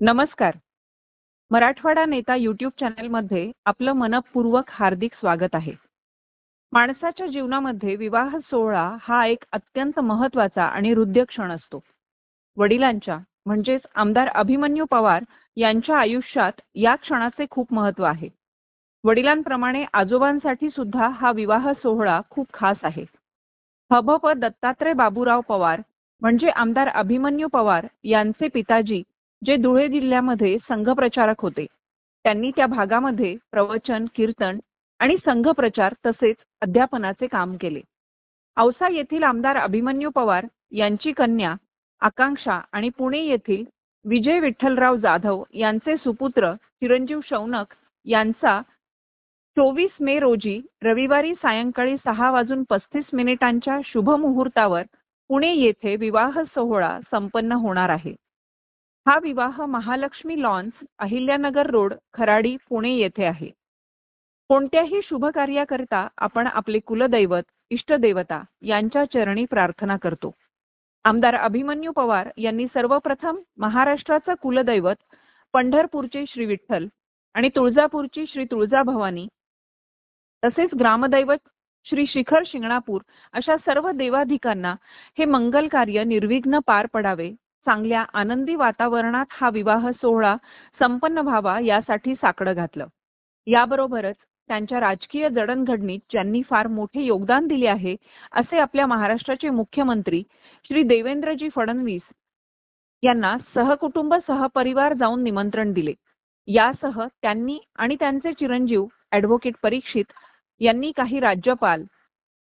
नमस्कार. मराठवाडा नेता यूट्यूब चॅनलमध्ये आपलं मनपूर्वक हार्दिक स्वागत आहे. माणसाच्या जीवनामध्ये विवाह सोहळा हा एक अत्यंत महत्त्वाचा आणि हृदय क्षण असतो. वडिलांच्या म्हणजेच आमदार अभिमन्यू पवार यांच्या आयुष्यात या क्षणाचे खूप महत्त्व आहे. वडिलांप्रमाणे आजोबांसाठी सुद्धा हा विवाह सोहळा खूप खास आहे. हबप दत्तात्रय बाबूराव पवार म्हणजे आमदार अभिमन्यू पवार यांचे पिताजी जे धुळे जिल्ह्यामध्ये संघप्रचारक होते त्यांनी त्या भागामध्ये प्रवचन कीर्तन आणि संघप्रचार तसेच अध्यापनाचे काम केले. औसा येथील आमदार अभिमन्यू पवार यांची कन्या आकांक्षा आणि पुणे येथील विजय विठ्ठलराव जाधव यांचे सुपुत्र चिरंजीव शौनक यांचा चोवीस मे रोजी रविवारी सायंकाळी सहा वाजून पस्तीस मिनिटांच्या शुभ मुहूर्तावर पुणे येथे विवाह सोहळा संपन्न होणार आहे. हा विवाह महालक्ष्मी लॉन्स अहिल्यानगर रोड खराडी पुणे येथे आहे. कोणत्याही शुभ कार्याकरिता आपण आपले कुलदैवत इष्टदेवता यांच्या चरणी प्रार्थना करतो. आमदार अभिमन्यू पवार यांनी सर्वप्रथम महाराष्ट्राचं कुलदैवत पंढरपूरचे श्री विठ्ठल आणि तुळजापूरची श्री तुळजाभवानी तसेच ग्रामदैवत श्री शिखर शिंगणापूर अशा सर्व देवाधिकांना हे मंगल कार्य निर्विघ्न पार पडावे चांगल्या आनंदी वातावरणात हा विवाह सोहळा संपन्न व्हावा यासाठी साकडं घातलं. याबरोबरच त्यांच्या राजकीय जडणघडणीत ज्यांनी फार मोठे योगदान दिले आहे असे आपल्या महाराष्ट्राचे मुख्यमंत्री श्री देवेंद्रजी फडणवीस यांना सहकुटुंब सहपरिवार जाऊन निमंत्रण दिले. यासह त्यांनी आणि त्यांचे चिरंजीव ॲडव्होकेट परीक्षित यांनी काही राज्यपाल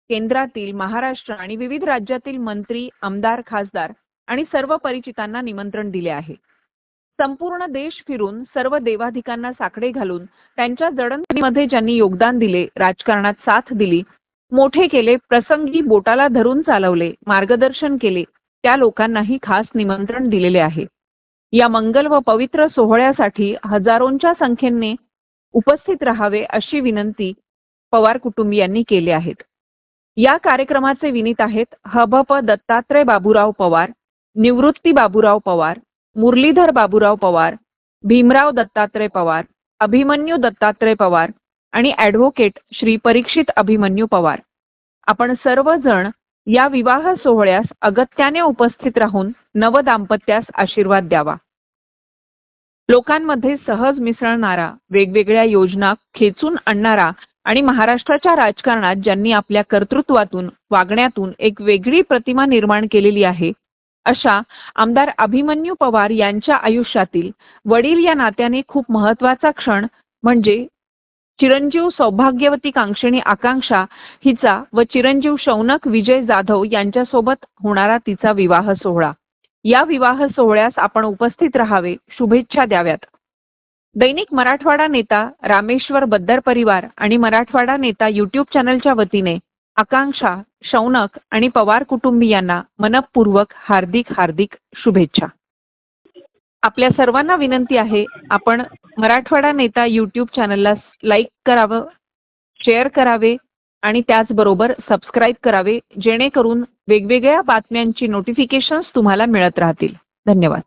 केंद्रातील महाराष्ट्र आणि विविध राज्यातील मंत्री आमदार खासदार आणि सर्व परिचितांना निमंत्रण दिले आहे. संपूर्ण देश फिरून सर्व देवाधिकांना साकडे घालून त्यांच्या जडणमध्ये ज्यांनी योगदान दिले राजकारणात साथ दिली मोठे केले प्रसंगी बोटाला धरून चालवले मार्गदर्शन केले त्या लोकांनाही खास निमंत्रण दिलेले आहे. या मंगल व पवित्र सोहळ्यासाठी हजारोंच्या संख्येने उपस्थित राहावे अशी विनंती पवार कुटुंबियांनी केली आहेत. या कार्यक्रमाचे विनीत आहेत हबप दत्तात्रय बाबूराव पवार निवृत्ती बाबूराव पवार मुरलीधर बाबूराव पवार भीमराव दत्तात्रय पवार अभिमन्यू दत्तात्रय पवार आणि ॲडव्होकेट श्री परीक्षित अभिमन्यू पवार. आपण सर्वजण या विवाह सोहळ्यास अगत्याने उपस्थित राहून नवदाम्पत्यास आशीर्वाद द्यावा. लोकांमध्ये सहज मिसळणारा वेगवेगळ्या योजना खेचून आणणारा आणि महाराष्ट्राच्या राजकारणात ज्यांनी आपल्या कर्तृत्वातून वागण्यातून एक वेगळी प्रतिमा निर्माण केलेली आहे अशा आमदार अभिमन्यू पवार यांच्या आयुष्यातील वडील या नात्याने खूप महत्त्वाचा क्षण म्हणजे चिरंजीव सौभाग्यवती कांक्षिणी आकांक्षा हिचा व चिरंजीव शौनक विजय जाधव यांच्यासोबत होणारा तिचा विवाह सोहळा. या विवाह सोहळ्यास आपण उपस्थित राहावे शुभेच्छा द्याव्यात. दैनिक मराठवाडा नेता रामेश्वर बद्दर परिवार आणि मराठवाडा नेता युट्यूब चॅनलच्या वतीने आकांक्षा शौनक आणि पवार कुटुंबियांना मनपूर्वक हार्दिक हार्दिक शुभेच्छा. आपल्या सर्वांना विनंती आहे आपण मराठवाडा नेता यूट्यूब चॅनलला लाईक करावं शेअर करावे आणि त्याचबरोबर सबस्क्राईब करावे जेणेकरून वेगवेगळ्या बातम्यांची नोटिफिकेशन्स तुम्हाला मिळत राहतील. धन्यवाद.